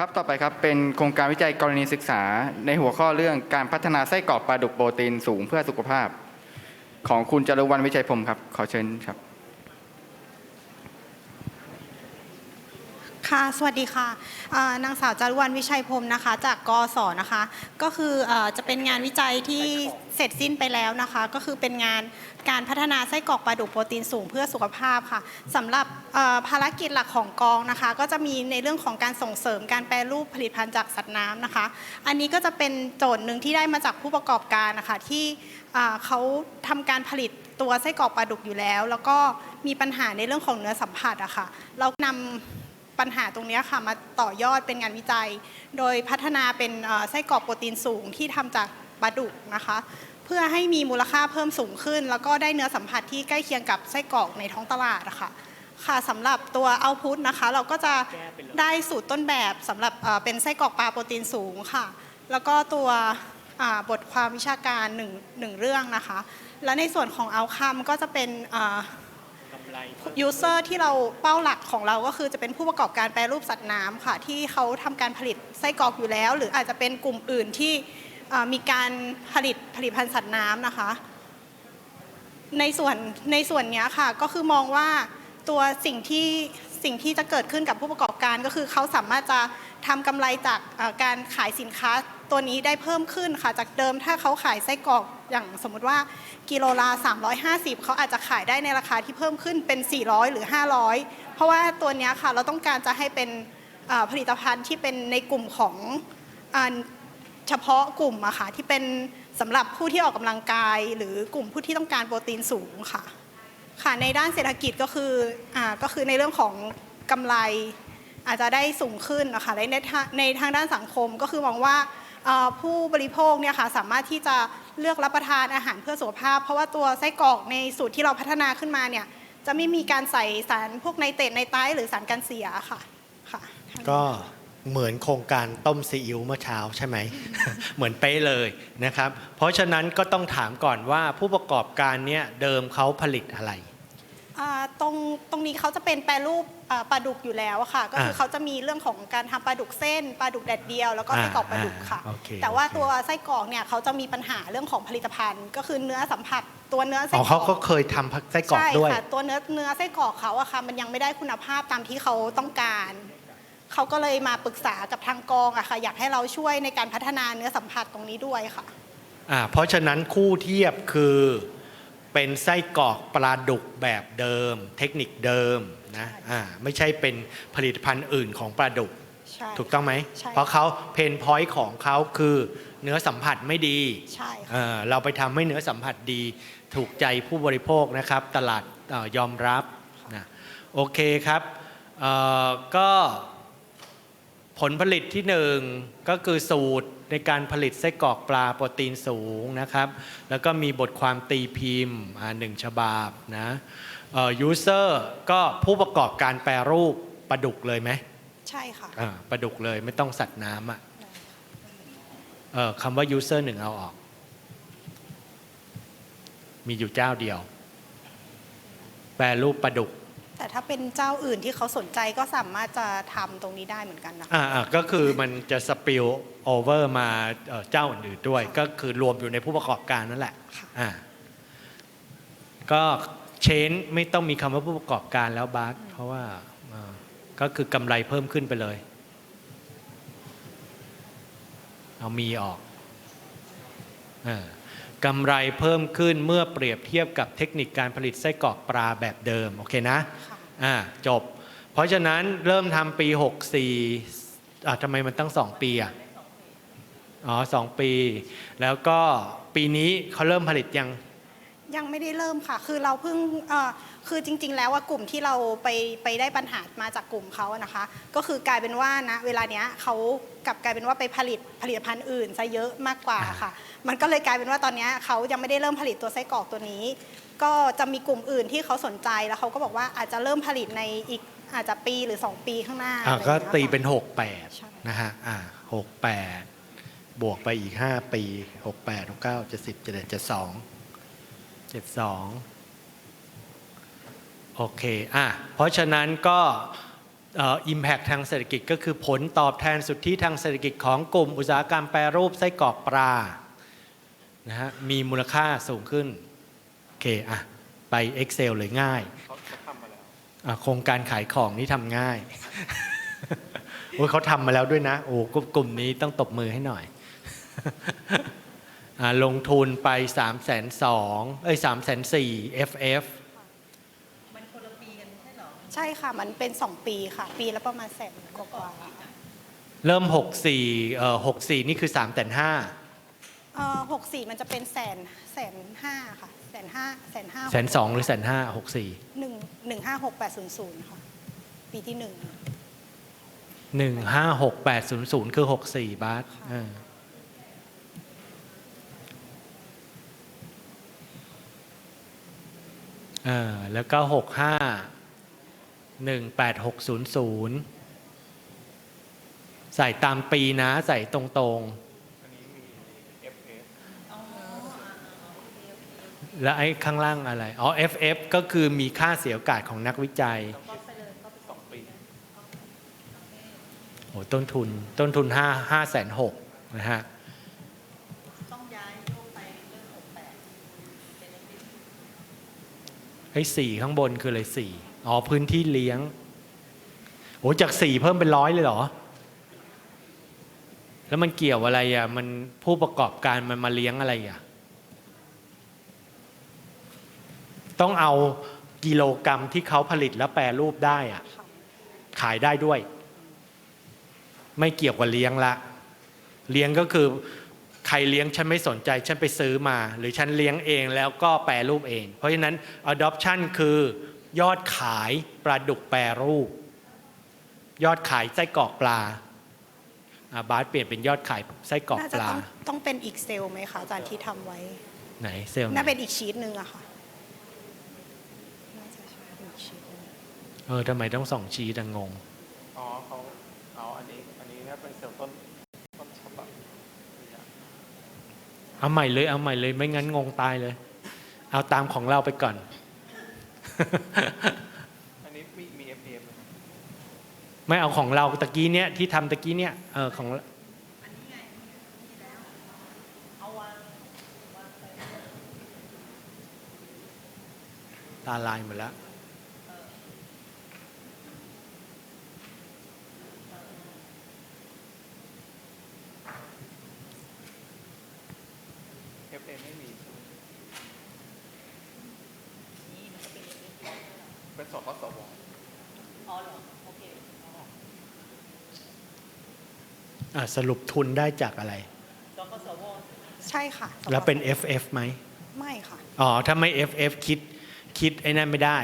ครับต่อไปครับเป็นโครงการวิจัยกรณีศึกษา ในหัวข้อเรื่องการพัฒนาไส้กรอกปลาดุกโปรตีนสูงเพื่อสุขภาพ ของคุณจารุวรรณวิชัยพรมครับ ขอเชิญครับ ค่ะ สวัสดีค่ะเอ่อนางสาวจารุวรรณวิชัยพรหมนะคะ จากกศนะคะ ก็คือเออจะเป็นงานวิจัยที่เสร็จสิ้นไปแล้วนะคะ ก็คือเป็นงานการพัฒนาไส้กรอกปลาดุกโปรตีนสูงเพื่อสุขภาพค่ะสำหรับเอ่อภารกิจหลักของกองนะคะ ก็จะมีในเรื่องของการส่งเสริมการแปรรูปผลิตภัณฑ์จากสัตว์น้ำนะคะ อันนี้ก็จะเป็นโจทย์หนึ่งที่ได้มาจากผู้ประกอบการนะคะที่อ่าเขาทำการผลิตตัวไส้กรอกปลาดุกอยู่แล้ว แล้วก็มีปัญหาในเรื่องของเนื้อสัมผัสอะค่ะเรานำ ปัญหาตรงนี้ค่ะมาต่อยอดเป็นงานวิจัย โดยพัฒนาเป็นไส้กรอกโปรตีนสูงที่ทำจากปลาดุกนะคะ เพื่อให้มีมูลค่าเพิ่มสูงขึ้น แล้วก็ได้เนื้อสัมผัสที่ใกล้เคียงกับไส้กรอกในท้องตลาดะค่ะค่ะสำหรับตัวเอาพุตนะคะ เราก็จะได้สูตรต้นแบบสำหรับเป็นไส้กรอกปลาโปรตีนสูงค่ะ แล้วก็ตัวบทความวิชาการหนึ่งหนึ่งเรื่องนะคะ และในส่วนของเอาคัมก็จะเป็น อ่ายูเซอร์ที่เราเป้าหลักของเราก็คือจะเป็นผู้ประกอบการแปรรูปสัตว์น้ำค่ะ ที่เขาทำการผลิตไส้กรอกอยู่แล้ว หรืออาจจะเป็นกลุ่มอื่นที่มีการผลิตผลิตภัณฑ์สัตว์น้ำนะคะ ในส่วนในส่วนนี้ค่ะก็คือมองว่าตัวสิ่งที่สิ่งที่จะเกิดขึ้นกับผู้ประกอบการก็คือเขาสามารถจะทำกำไรจากการขายสินค้าตัวนี้ได้เพิ่มขึ้นค่ะ จากเดิมถ้าเขาขายไส้กรอก อย่างสมมุติว่ากิโลละ350 เขาอาจจะขายได้ในราคาที่เพิ่มขึ้นเป็น 400 หรือ 500 เพราะว่าตัวนี้ค่ะเราต้องการจะให้เป็นผลิตภัณฑ์ที่เป็นในกลุ่มของเฉพาะกลุ่มอะค่ะที่เป็นสำหรับผู้ที่ออกกำลังกาย หรือกลุ่มผู้ที่ต้องการโปรตีนสูงค่ะค่ะในด้านเศรษฐกิจก็คืออ่าก็คือในเรื่องของกำไรอาจจะได้สูงขึ้นนะคะและในทางในทางด้านสังคมก็คือมองว่าผู้บริโภคเนี่ยค่ะสามารถที่จะ เลือกรับประทานอาหารเพื่อสุขภาพ เพราะว่าตัวไส้กรอกในสูตรที่เราพัฒนาขึ้นมาเนี่ยจะไม่มีการใส่สารพวกไนเตรตไนไตรหรือสารกันเสียค่ะค่ะ ก็เหมือนโครงการต้มซีอิ๊วเมื่อเช้าใช่ไหม เหมือนเป๊ะเลยนะครับ เพราะฉะนั้นก็ต้องถามก่อนว่าผู้ประกอบการเนี่ยเดิมเขาผลิตอะไร อ่าตรงตรงนี้เขาจะเป็นแปรรูปอ่าปลาดุกอยู่แล้วอะค่ะ ก็คืออ่าเขาจะมีเรื่องของการทำปลาดุกเส้นปลาดุกแดดเดียว แล้วก็อ่าไส้กรอกปลาดุกค่ะ อ่าโอเคแต่ว่าโอเค ตัวไส้กรอกเนี่ยเขาจะมีปัญหาเรื่องของผลิตภัณฑ์ ก็คือเนื้อสัมผัสตัวเนื้อไส้อ๋อกรเขาอกก็เคยทำไส้กรอกใช่ด้วยค่ะตัวเนื้อเนื้อไส้กรอกเขาอะค่ะ มันยังไม่ได้คุณภาพตามที่เขาต้องการ เขาก็เลยมาปรึกษากับทางกองอะค่ะ อยากให้เราช่วยในการพัฒนาเนื้อสัมผัสตรงนี้ด้วยค่ะ อ่าเพราะฉะนั้นคู่เทียบคือ เป็นไส้กรอกปลาดุกแบบเดิม เทคนิคเดิมนะอ่าไม่ใช่เป็นผลิตภัณฑ์อื่นของปลาดุก ใช่ ถูกต้องไหม ใช่ เพราะเขาเพนพอยต์ของเขาคือเนื้อสัมผัสไม่ดีใช่ค่ะเอ่อเราไปทำให้เนื้อสัมผัสดี ถูกใจผู้บริโภคนะครับ ตลาดเออยอมรับนะโอเคครับเอ่อก็ ผลผลิตที่หนึ่งก็คือสูตรในการผลิตไส้กรอกปลาโปรตีนสูงนะครับ แล้วก็มีบทความตีพิมพ์อ่าหนึ่งฉบับนะยูเซอร์ก็ผู้ประกอบการแปรรูปปลาดุกเลยไหมใช่ค่ะอ่าปลาดุกเลยไม่ต้องสัตว์น้ำอะเออคำว่า user หนึ่งเอาออก มีอยู่เจ้าเดียว แปลรูปปลาดุก แต่ถ้าเป็นเจ้าอื่นที่เขาสนใจก็สามารถจะทำตรงนี้ได้เหมือนกันนะคะ อ่าอ่าก็คือมันจะสปิลโอเวอร์มาเอ่อเจ้าอื่นๆด้วย ก็คือรวมอยู่ในผู้ประกอบการนั่นแหละค่ะ อ่าก็เชนไม่ต้องมีคำว่าผู้ประกอบการแล้วบาร์เพราะว่าอ่าก็คือกำไรเพิ่มขึ้นไปเลย เอามีออกอา กำไรเพิ่มขึ้นเมื่อเปรียบเทียบกับเทคนิคการผลิตไส้กรอกปลาแบบเดิม โอเคนะค่ะอ่าจบ เพราะฉะนั้นเริ่มทำปี 64อ่าทำไมมันตั้งสองปีอะอ๋อสองปี แล้วก็ปีนี้เขาเริ่มผลิตยัง ยังไม่ได้เริ่มค่ะ คือเราเพิ่งเอ่อคือจริง ๆ แล้วว่ากลุ่มที่เราไปไปได้ปัญหามาจากกลุ่มเขาอะนะคะ ก็คือกลายเป็นว่านะเวลาเนี้ยเขากลับกลายเป็นว่าไปผลิตผลิตภัณฑ์อื่นซะเยอะมากกว่าค่ะ มันก็เลยกลายเป็นว่าตอนเนี้ยเขายังไม่ได้เริ่มผลิตตัวไส้กรอกตัวนี้ ก็จะมีกลุ่มอื่นที่เขาสนใจแล้วเขาก็บอกว่าอาจจะเริ่มผลิตในอีกอาจจะปีหรือ 2 ปีข้างหน้าอ่าอะไรก็อย่างงี้ยค่ะ ตีเป็น ใช่ 68 นะฮะอ่า68 บวกไปอีก 5 ปี 68 69 70 71 72 72โอเคอะเพราะฉะนั้นก็เอ่อ impact ทางเศรษฐกิจก็คือผลตอบแทนสุทธิทางเศรษฐกิจของกลุ่มอุตสาหกรรมแปรรูปไส้กรอกปลานะฮะมีมูลค่าสูงขึ้น โอเคอะไป Excel เลยง่ายอะโครงการขายของนี่ทำง่าย โอ้ยเขาทำมาแล้วด้วยนะ โอ้กลุ่มกลุ่มนี้ต้องตบมือให้หน่อยอะ ลงทุนไป3ามแสนสองเอ้ยสามแสนสี่ FF ใช่ค่ะ มันเป็น 2 ปีค่ะ ปีละประมาณแสนกว่าๆเริ่ม 64เอ่อ64 นี่คือ3แสนห้าเอ่อหกสี่มันจะเป็นแสนแสนห้าค่ะแสนห้าแสนห้าแสนสองหรือแสนห้าหกสี่หนึ่งหนึ่งห้าหกแปดศูนย์ศูนย์ค่ะ ปีที่หนึ่งหนึ่งห้าหกแปดศูนย์ศูนย์คือหกสี่บาทเออ เออแล้วก็หกห้าหนึ่งแปดหกศูนย์ศูนย์ใส่ตามปีนะใส่ตรงๆ แล้วไอ้ข้างล่างอะไร อ๋อ FF ก็คือมีค่าเสียโอกาสของนักวิจัยโอ้ต้นทุนต้นทุนห้าห้าแสนหกนะฮะ ไอ้สี่ข้างบนคืออะไรสี่อ๋อพื้นที่เลี้ยงโอ้จากสี่เพิ่มเป็นร้อยเลยเหรอ แล้วมันเกี่ยวอะไรอะมันผู้ประกอบการมันมาเลี้ยงอะไรอะ ต้องเอากิโลกรรัมที่เขาผลิตแล้วแปรรูปได้อะ ขายได้ด้วย ไม่เกี่ยวกับเลี้ยงละ เลี้ยงก็คือ รเลี้ยงฉันไม่สนใจ ฉันไปซื้อมา หรือฉันเลี้ยงเองแล้วก็แปรรูปเอง เพราะฉะนั้น adoption คือยอดขายปลาดุกแปรรูป ยอดขายไส้กรอกปลาอะบาสเปลี่ยนเป็นยอดขายไส้กรอกน่าปจะลา ต้องต้องเป็นอีกเซลล์ไหมคะอาจารย์ที่ทำไว้ ไหนเซลล์ไหนน่าเป็นอีกชีตหนึ่งอะค่ะน่าจะใช่เป็นอีกชีตหนึ่งเออทำไมต้องส่องชี้ดังงง อ๋อเขาเอาอันนี้ อันนี้นะเป็นเซลล์ต้นต้นฉบับ เอาใหม่เลย เอาใหม่เลย ไม่งั้นงงตายเลย เอาตามของเราไปก่อน อันนี้มีมี FF ไม่เอาของเราตะกี้เนี่ยที่ทำตะกี้เนี่ยเออของตาลายหมดแล้ว FF ไม่มีเป็นสปสว อะ สรุปทุนได้จากอะไร ใช่ค่ะแล้วเป็น FF ไหมไม่ค่ะ อ๋อ ถ้าไม่ FF คิดคิดไอ้นั่นไม่ได้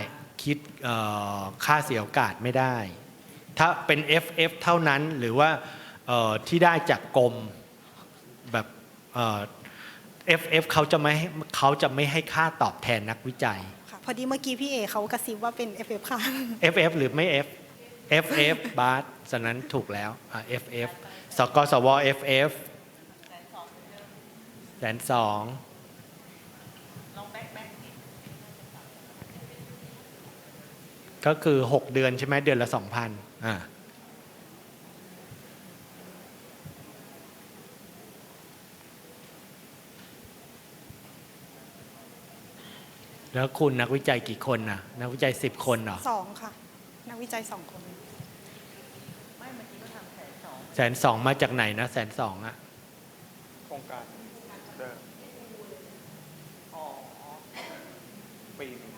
คิดเอ่อค่าเสียโอกาสไม่ได้ ถ้าเป็น FF เท่านั้นหรือว่าเอ่อที่ได้จากกรมแบบเอ่อ FF เขาจะไม่ให้เขาจะไม่ให้ค่าตอบแทนนักวิจัยค่ะพอดีเมื่อกี้พี่เอเขากระซิบว่าเป็น FF ค่ะ FF หรือไม่ F FF บาสฉะนั้นถูกแล้วอะ FF ส กสว FF แสนสองก็คือ 6 เดือนใช่ไหมเดือนละ 2,000อ่าแล้วคุณนักวิจัยกี่คนน่ะนักวิจัย 10 คนเหรอสองค่ะ นักวิจัยสองคน แสนสองมาจากไหนนะแสนสองอะโครงการเดิมปีหนึ่ง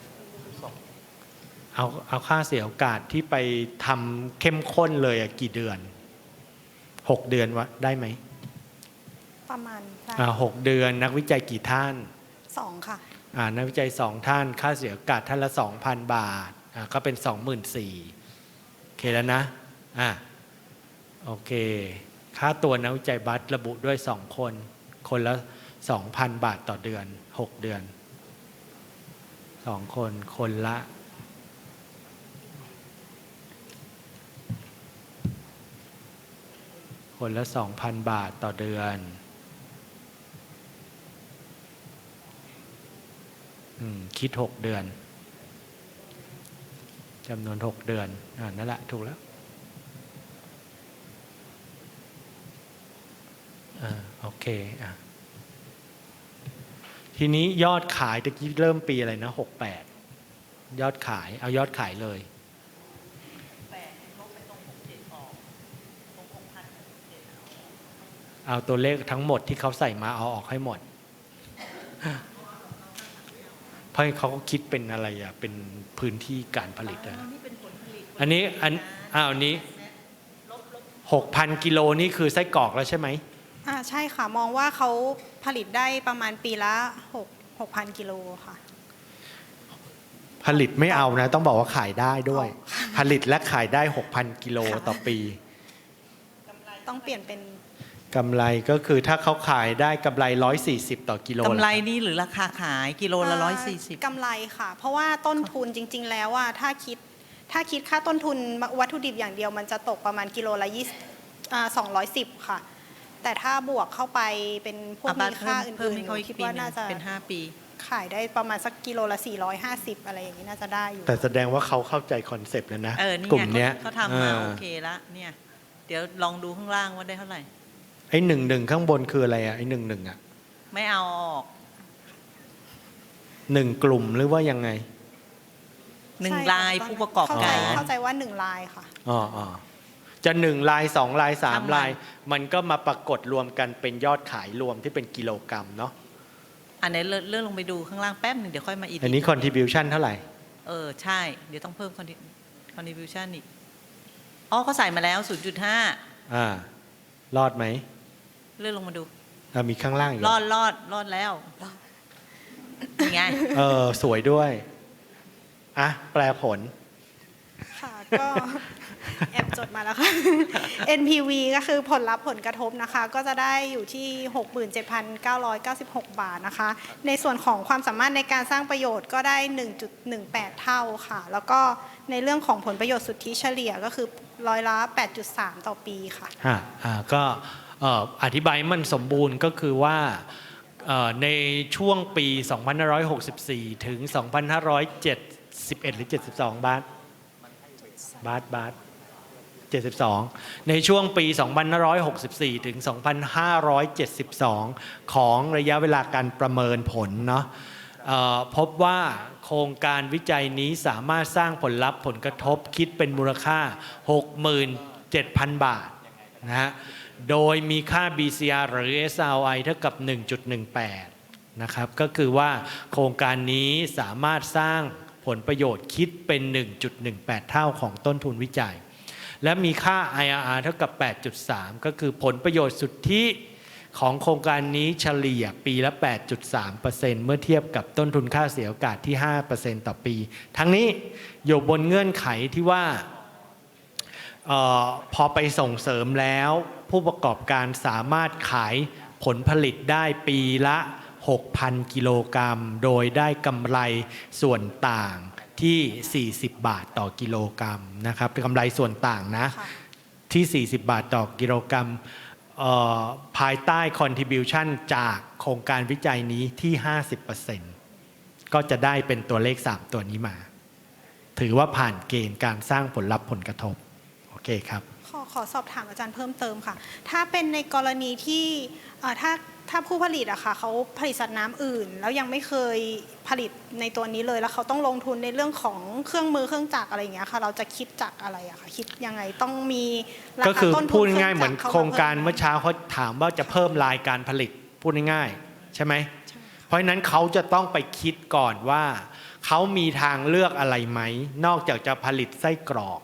สองเอาเอาค่าเสียโอกาสที่ไปทำเข้มข้นเลยอะกี่เดือนหกเดือนวะได้ไหมประมาณได้อ่าหกเดือนนักวิจัยกี่ท่านสองค่ะ อ่านักวิจัยสองท่าน ค่าเสียโอกาสท่านละสองพันบาทอ่าก็เป็นสองหมื่นสี่โอเคแล้วนะอ่า โอเค ค่าตัวนักวิจัยบัตรระบุด้วยสองคน คนละสองพันบาทต่อเดือนหกเดือนสองคน คนละ คนละสองพันบาทต่อเดือนอคิดหกเดือนจำนวนหกเดือนอนั่นแหละ ถูกแล้ว เคอะทีนี้ยอดขายตะกี้เริ่มปีอะไรนะหกแปดยอดขาย เอายอดขายเลยเอาตัวเลขทั้งหมดที่เขาใส่มาเอาออกให้หมด เพราะเขาก็คิดเป็นอะไรอะ เป็นพื้นที่การผลิตอะอันนี้อันอ้าวอันนี้หกพันกิโลนี่คือไส้กรอกแล้วใช่ไหม อ่าใช่ค่ะ มองว่าเขาผลิตได้ประมาณปีละ6 6,000กิโลค่ะ ผลิตไม่เอานะ ต้องบอกว่าขายได้ด้วย ผลิตและขายได้ 6,000 กิโลค่ะต่อปี ต้องเปลี่ยนเป็นกำไรก็คือถ้าเขาขายได้กำไร 140 ต่อกิโลกำไรเหอนี่หรือราคาขายกิโลละอ่าร้อยสี่สิบกำไรค่ะ เพราะว่าต้นทุนจริง ๆ แล้วว่าถ้าคิดถ้าคิดค่าต้นทุนวัตถุดิบอย่างเดียวมันจะตกประมาณกิโลละยี่สองร้อยสิบค่ะ แต่ถ้าบวกเข้าไปเป็นพวกอาบามีทเพิ่ค่ามอื่เพิ่มนให้ๆหเขานูอีกคิดปีว่าหนึงน่าจะเป็นห้าปี ขายได้ประมาณสักกิโลละ 450 อะไรอย่างนี้น่าจะได้อยู่ แต่แสดงว่าเขาเข้าใจคอนเซปต์แล้วนะเออนี่กลุ่ไงมเนี้ยเขาทำมาเอโออเคละเนี่ยเดี๋ยวลองดูข้างล่างว่าได้เท่าไหร่ไอ้หนึ่งหนึ่งข้างบนคืออะไรอะไอ้หนึ่งหนึ่งอะไม่เอาออกหนึ่งกลุ่มหรือว่ายังไงหนึ่งใช่ค่ะลายตอนนั้นผู้ประกอบเข้าใจการเข้าใจว่าหนึ่งลายค่ะอ๋ออ๋อ จะหนึ่งลายสองลายสามทำไมลาย มันก็มาปรากฏรวมกันเป็นยอดขายรวมที่เป็นกิโลกรัมเนาะอันนี้เลื่อนเลื่อนลงไปดูข้างล่างแป๊บหนึ่งเดี๋ยวค่อยมาอีกอันนี้ contribution เท่าไหร่ เออ ใช่ เดี๋ยวต้องเพิ่ม contribution อีกอ๋อเขาใส่มาแล้ว 0.5 อ่ารอดไหมเลื่อนลงมาดูอะมีข้างล่างอีกเหรรออดรอดรอดแล้วยังไงเออ สวยด้วย อะ แปลผล ค่ะ ก็ แอบจดมาแล้วค่ะ NPV ก็คือผลลัพธ์ผลกระทบนะคะ ก็จะได้อยู่ที่ 67,996 บาทนะคะ ในส่วนของความสามารถในการสร้างประโยชน์ก็ได้ 1.18 เท่าค่ะ แล้วก็ในเรื่องของผลประโยชน์สุทธิเฉลี่ยก็คือร้อยละ 8.3 ต่อปีค่ะฮะอ่าก็อธิบายมันสมบูรณ์ก็คือว่าในช่วงปี 2564 ถึง 2571 หรือ 72 บาทบาทบาท 72 ในช่วงปี 2564 ถึง 2572 ของระยะเวลาการประเมินผลเนาะพบว่าโครงการวิจัยนี้สามารถสร้างผลลัพธ์ผลกระทบคิดเป็นมูลค่า 67,000 บาทนะฮะ โดยมีค่า BCR หรือ SRI เท่ากับ 1.18 นะครับ ก็คือว่าโครงการนี้สามารถสร้างผลประโยชน์คิดเป็น 1.18 เท่าของต้นทุนวิจัย และมีค่า IRR เท่ากับ 8.3 ก็คือผลประโยชน์สุทธิของโครงการนี้เฉลี่ยปีละ 8.3%เมื่อเทียบกับต้นทุนค่าเสียโอกาสที่ 5%ต่อปี ทั้งนี้อยู่บนเงื่อนไขที่ว่าออพอไปส่งเสริมแล้ว ผู้ประกอบการสามารถขายผลผลิตได้ปีละ 6,000 กิโลกรัม โดยได้กำไรส่วนต่าง ที่ 40 บาทต่อกิโลกรัมนะครับเป็นกำไรส่วนต่างนะค่ะที่ 40 บาทต่อกิโลกรัมเอ่อภายใต้ contribution จากโครงการวิจัยนี้ที่ 50%ก็จะได้เป็นตัวเลข 3 ตัวนี้มา ถือว่าผ่านเกณฑ์การสร้างผลลัพธ์ผลกระทบ โอเคครับ ขอขอสอบถามอาจารย์เพิ่มเติมค่ะ ถ้าเป็นในกรณีที่เอ่อถ้า ถ้าผู้ผลิตอะค่ะเขาผลิตสัตว์น้ำอื่น แล้วยังไม่เคยผลิตในตัวนี้เลยแล้วเขาต้องลงทุนในเรื่องของเครื่องมือเครื่องจักรอะไรอย่างเงี้ยค่ะ เราจะคิดจากอะไรอะคะคิดยังไงต้องมีราก็คาคือต้นทุนพูดเครื่ง่ายๆเหมือนจักโครงการข้เมื่อเช้าเขาถามว่าจะเพิ่มรายการผลิตพูดง่ายๆใช่ไหมเพราะฉะนั้นเขาจะต้องไปคิดก่อนว่าเขามีทางเลือกอะไรไหมนอกจากจะผลิตไส้กรอก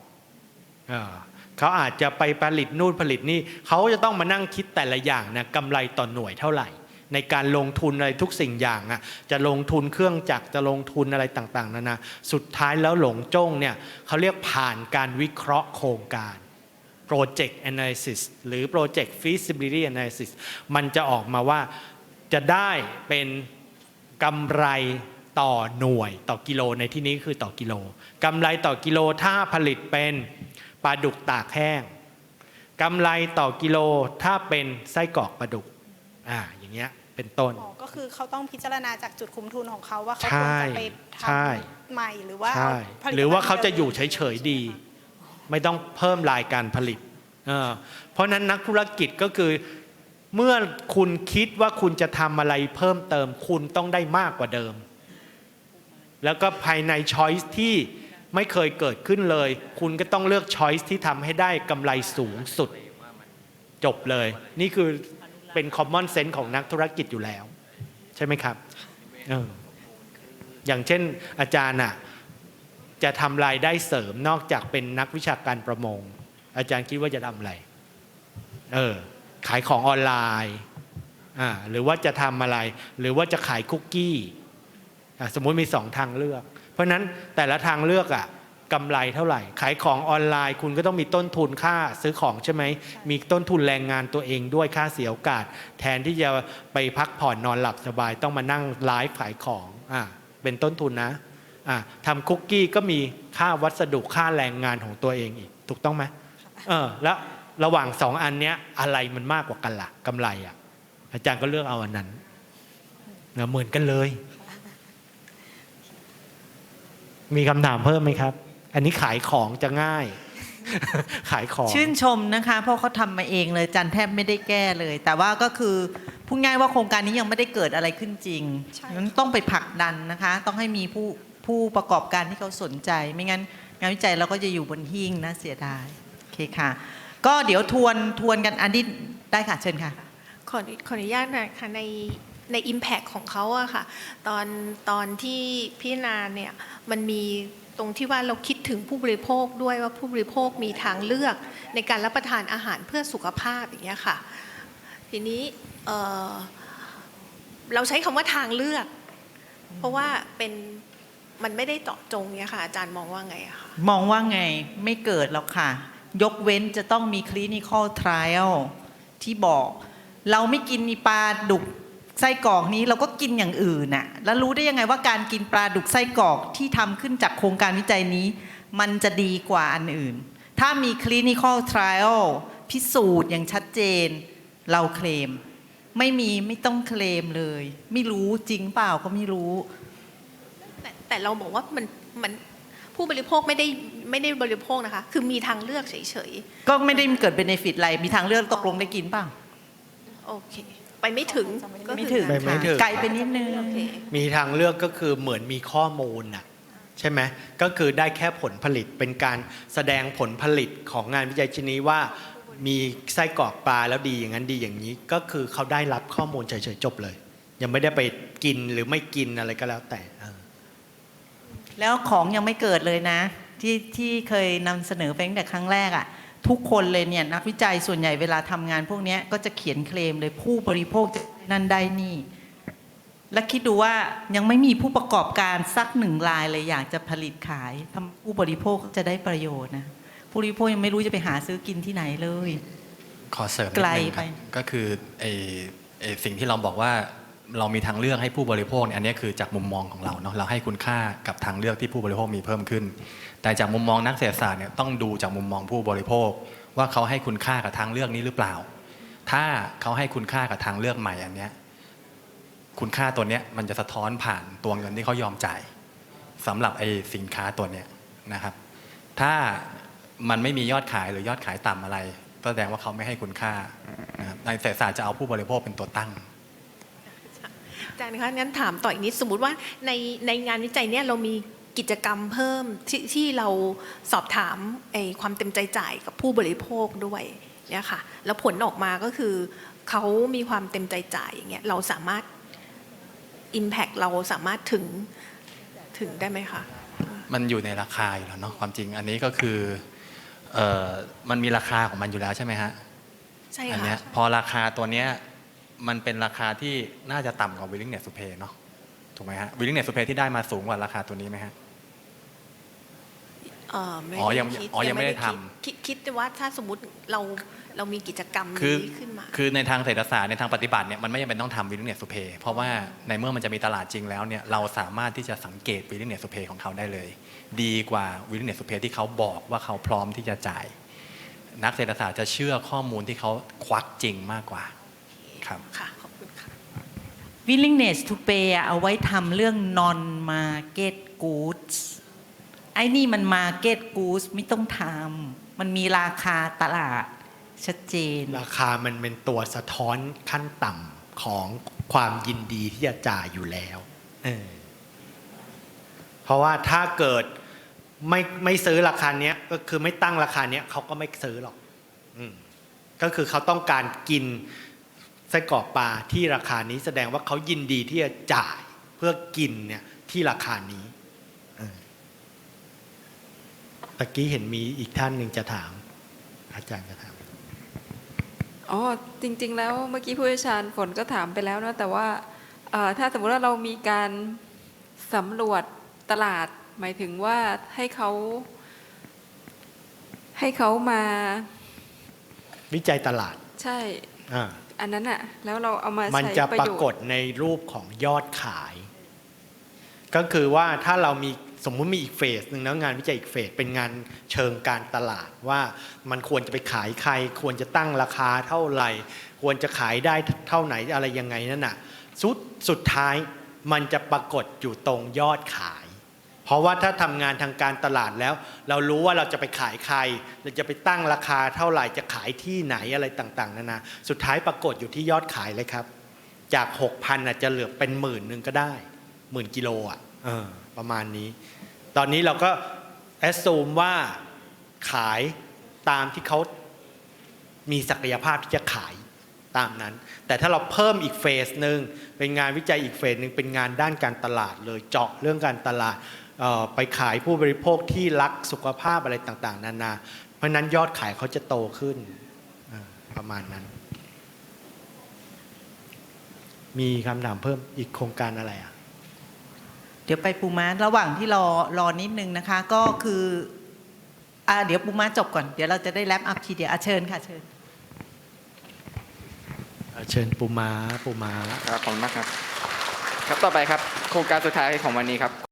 เออ เขาอาจจะไปผลิตนู่นผลิตนี่เขาจะต้องมานั่งคิดแต่ละอย่างนะกำไรต่อหน่วยเท่าไหร่ ในการลงทุนอะไรทุกสิ่งอย่างอะจะลงทุนเครื่องจักรจะลงทุนอะไรต่างๆนานาสุดท้ายแล้วหลงจ้งเนี่ยเขาเรียกผ่านการวิเคราะห์โครงการ Project Analysis หรือ Project Feasibility Analysis มันจะออกมาว่าจะได้เป็นกำไรต่อหน่วยต่อกิโลในที่นี้คือต่อกิโลกำไรต่อกิโลถ้าผลิตเป็น ปลาดุกตากแห้งกำไรต่อกิโลถ้าเป็นไส้กรอกปลาดุกอ่าอย่างเงี้ยเป็นต้นอ๋อก็คือเขาต้องพิจารณาจากจุดคุ้มทุนของเขาว่าเขาใช่ควรจะไปทใช่ำใหม่หรือว่าใช่เผลิตภัณฑ์หรือว่าเขาจะอยู่ดิมเฉยๆดี ไม่ต้องเพิ่มรายการผลิตเออเพราะฉะนั้นนักธุรกิจก็คือ เมื่อคุณคิดว่าคุณจะทำอะไรเพิ่มเติม คุณต้องได้มากกว่าเดิม แล้วก็ภายในช้อยส์ที่ ไม่เคยเกิดขึ้นเลย คุณก็ต้องเลือกช้อยส์ที่ทำให้ได้กำไรสูงสุด จบเลย นี่คือเป็น common sense ของนักธุรกิจอยู่แล้ว ใช่ไหมครับอออย่างเช่นอาจารย์อะจะทำรายได้เสริมนอกจากเป็นนักวิชาการประมง อาจารย์คิดว่าจะทำอะไร เออ ขายของออนไลน์อ่าหรือว่าจะทำอะไร หรือว่าจะขายคุกกี้อะสมมุติมีสองทางเลือก ราะฉะนั้นแต่ละทางเลือกอะกำไรเท่าไหร่ ขายของออนไลน์ คุณก็ต้องมีต้นทุนค่าซื้อของใช่ไหม มีต้นทุนแรงงานตัวเองด้วยค่าเสียโอกาส แทนที่จะไปพักผ่อนนอนหลับสบาย ต้องมานั่งไลฟ์ขายของอ่าเป็นต้นทุนนะอ่าทำคุกกี้ก็มีค่าวัสดุค่าแรงงานของตัวเองอีก ถูกต้องไหมเออแล้วระหว่างสองอันเนี้ยอะไรมันมากกว่ากันละ่ะกำไรอะอาจารย์ก็เลือกเอาอันนั้นเหมือนกันเลย มีคำถามเพิ่มไหมครับ อันนี้ขายของจะง่าย ขายของ ชื่นชมนะคะ เพราะเขาทำมาเองเลยจันแทบไม่ได้แก้เลย แต่ว่าก็คือพูดง่ายว่าโครงการนี้ยังไม่ได้เกิดอะไรขึ้นจริงใช่งั้นต้องไปผลักดันนะคะ ต้องให้มีผู้ผู้ประกอบการที่เขาสนใจ ไม่งั้นงานวิจัยเราก็จะอยู่บนหิ้งนะเสียดายโอเคค่ะ ก็เดี๋ยวทวนทวนกันอันนี้ได้ค่ะเชิญค่ะขอขออนุญาตนะคะใน ใน Impact ของเขาอะค่ะ ตอนตอนที่พิจารณาเนี่ยมันมีตรงที่ว่าเราคิดถึงผู้บริโภคด้วยว่าผู้บริโภคมีทางเลือก ในการรับประทานอาหารเพื่อสุขภาพอย่างเงี้ยค่ะ ทีนี้เเราใช้คำว่าทางเลือก เพราะว่าเป็นมันไม่ได้เจาะจงเนี่ยค่ะอาจารย์มองว่าไงอะคะมองว่าไงไม่เกิดหรอกค่ะ ยกเว้นจะต้องมี clinical trial ที่บอก เราไม่กินอีปลาดุก ไส้กรอกนี้เราก็กินอย่างอื่นน่ะแล้วรู้ได้ยังไงว่าการกินปลาดุกไส้กรอกที่ทำขึ้นจากโครงการวิจัยนี้ มันจะดีกว่าอันอื่น ถ้ามี clinical trial พิสูจน์อย่างชัดเจน เราเคลม ไม่มีไม่ต้องเคลมเลย ไม่รู้จริงเปล่าก็ไม่รู้ แต่แต่เราบอกว่ามันมันผู้บริโภคไม่ได้ไม่ได้บริโภคนะคะ คือมีทางเลือกเฉยก็ไม่ได้เกิดเบนฟิตอะไร มีทางเลือกตกลงได้กินเปล่าๆโอเค ไปไม่ถึงก็ไม่คือถึงไปไม่ค่ะถึง ไกลไปนิดนึง โอเคมีทางเลือกก็คือเหมือนมีข้อมูลน่ะใช่ไหมก็คือได้แค่ผลผลิตเป็นการแสดงผลผลิตของงานวิจัยชิ้นนี้ว่า มีไส้กรอกปลาแล้วดีอย่างนั้นดีอย่างนี้ ก็คือเขาได้รับข้อมูลเฉยๆจบเลย ยังไม่ได้ไปกินหรือไม่กินอะไรก็แล้วแต่เออแล้วของยังไม่เกิดเลยนะ ที่ที่เคยนำเสนอไปตั้งแต่ครั้งแรกอะ่ะ ทุกคนเลยเนี่ยนักวิจัยส่วนใหญ่เวลาทำงานพวกเนี้ยก็จะเขียนเคลมเลยผู้บริโภคจะนั่นได้นี่ และคิดดูว่ายังไม่มีผู้ประกอบการสักหนึ่งรายเลยอยากจะผลิตขายทำผู้บริโภคจะได้ประโยชน์นะผู้บริโภคยังไม่รู้จะไปหาซื้อกินที่ไหนเลย ขอเสริมนิดไกลนึงไปครับก็คือไอ้ไอ้สิ่งที่เราบอกว่าเรามีทางเลือกให้ผู้บริโภคเนี่ยอันนี้คือจากมุมมองของเราเนาะเราให้คุณค่ากับทางเลือกที่ผู้บริโภคมีเพิ่มขึ้น แต่จากมุมมองนักเศรษฐศาสตร์เนี่ยต้องดูจากมุมมองผู้บริโภค ว่าเขาให้คุณค่ากับทางเลือกนี้หรือเปล่า ถ้าเขาให้คุณค่ากับทางเลือกใหม่อันเนี้ยคุณค่าตัวเนี้ยมันจะสะท้อนผ่านตัวเงินที่เขายอมจ่ายสำหรับไอ้สินค้าตัวเนี้ยนะครับ ถ้ามันไม่มียอดขายหรือยอดขายต่ำอะไรแสดงว่าเขาไม่ให้คุณค่านะครับในเศรษฐศาสตร์จะเอาผู้บริโภคเป็นตัวตั้งอาจารย์คะงั้นถามต่ออีกนิดสมมติว่าในในงานวิจัยเนี่ยเรามี กิจกรรมเพิ่มที่ที่เราสอบถามไอ้ความเต็มใจจ่ายกับผู้บริโภคด้วยเนี่ยค่ะแล้วผลออกมาก็คือเขามีความเต็มใจจ่ายอย่างเงี้ยเราสามารถ Impact เราสามารถถึงถึงได้ไหมคะมันอยู่ในราคาอยู่แล้วเนาะความจริงอันนี้ก็คือเอ่อมันมีราคาของมันอยู่แล้วใช่ไหมฮะใช่อันค่ะเนี้ยพอราคาตัวเนี้ยมันเป็นราคาที่น่าจะต่ำกว่า willingness to pay เนาะถูกไหมฮะ willingness to pay ที่ได้มาสูงกว่าราคาตัวนี้ไหมฮะ เอ่อไม่อ๋อยังคิดอ๋อยังไม่ได้คิทำ คิดคิดว่าถ้าสมมติเราเรามีกิจกรรมคือนี้ขึ้นมา คือในทางเศรษฐศาสตร์ในทางปฏิบัติเนี่ยมันไม่จำเป็นต้องทำ willingness to pay เพราะว่าในเมื่อมันจะมีตลาดจริงแล้วเนี่ยเราสามารถที่จะสังเกต willingness to pay ของเขาได้เลย ดีกว่า willingness to pay ที่เขาบอกว่าเขาพร้อมที่จะจ่าย นักเศรษฐศาสตร์จะเชื่อข้อมูลที่เขาควักจริงมากกว่าครับ ค่ะ ขอบคุณค่ะ willingness to pay อะเอาไว้ทำเรื่อง non market goods ไอ้นี่มัน market goods ไม่ต้องทำมันมีราคาตลาดชัดเจน ราคามันเป็นตัวสะท้อนขั้นต่ำของความยินดีที่จะจ่ายอยู่แล้วเออเพราะว่าถ้าเกิดไม่ไม่ซื้อราคาเนี้ยก็คือไม่ตั้งราคาเนี้ยเขาก็ไม่ซื้อหรอกอก็คือเขาต้องการกินไส้กรอกปลาที่ราคานี้แสดงว่าเขายินดีที่จะจ่ายเพื่อกินเนี่ยที่ราคานี้เออ ตะกี้เห็นมีอีกท่านหนึ่งจะถาม อาจารย์จะถามอ๋อจริง ๆ แล้วเมื่อกี้ผู้เชี่ยวชาญฝนก็ถามไปแล้วนะแต่ว่าเอ่อถ้าสมมติว่าเรามีการสำรวจตลาด หมายถึงว่าให้เขาให้เขามา วิจัยตลาด ใช่อ่าอันนั้นอะแล้วเราเอามามันใช้จะประปราโยชกฏน์ในรูปของยอดขาย ก็คือว่าถ้าเรามี สมมุติมีอีกเฟสหนึ่งนะงานวิจัยอีกเฟสเป็นงานเชิงการตลาดว่ามันควรจะไปขายใคร ควรจะตั้งราคาเท่าไหร่ ควรจะขายได้เท่าไหนอะไรยังไงนั่นน่ะสุดสุดท้ายมันจะปรากฏอยู่ตรงยอดขาย เพราะว่าถ้าทำงานทางการตลาดแล้ว เรารู้ว่าเราจะไปขายใครเราจะไปตั้งราคาเท่าไหร่จะขายที่ไหนอะไรต่างๆนานาสุดท้ายปรากฏอยู่ที่ยอดขายเลยครับ จาก 6,000อาจจะเหลือเป็นหมื่นหนึ่งก็ได้หมื่นกิโลอะ ประมาณนี้ ตอนนี้เราก็แอสซูมว่าขายตามที่เขามีศักยภาพที่จะขายตามนั้น แต่ถ้าเราเพิ่มอีกเฟสหนึ่งเป็นงานวิจัยอีกเฟสหนึ่งเป็นงานด้านการตลาดเลยเจาะเรื่องการตลาดไปขายผู้บริโภคที่รักสุขภาพอะไรต่างๆ นานา เพราะนั้นยอดขายเขาจะโตขึ้นประมาณนั้น มีคำถามเพิ่มอีกโครงการอะไรอะ เดี๋ยวไปปูม้าระหว่างที่รอรอนิดนึงนะคะ ก็คืออ่าเดี๋ยวปูม้าจบก่อน เดี๋ยวเราจะได้แรปอัพทีเดียวอะเชิญค่ะเชิญเอ่อเชิญปูม้าปูม้า ครับขอบคุณมากครับ ครับต่อไปครับ โครงการสุดท้ายของวันนี้ครับ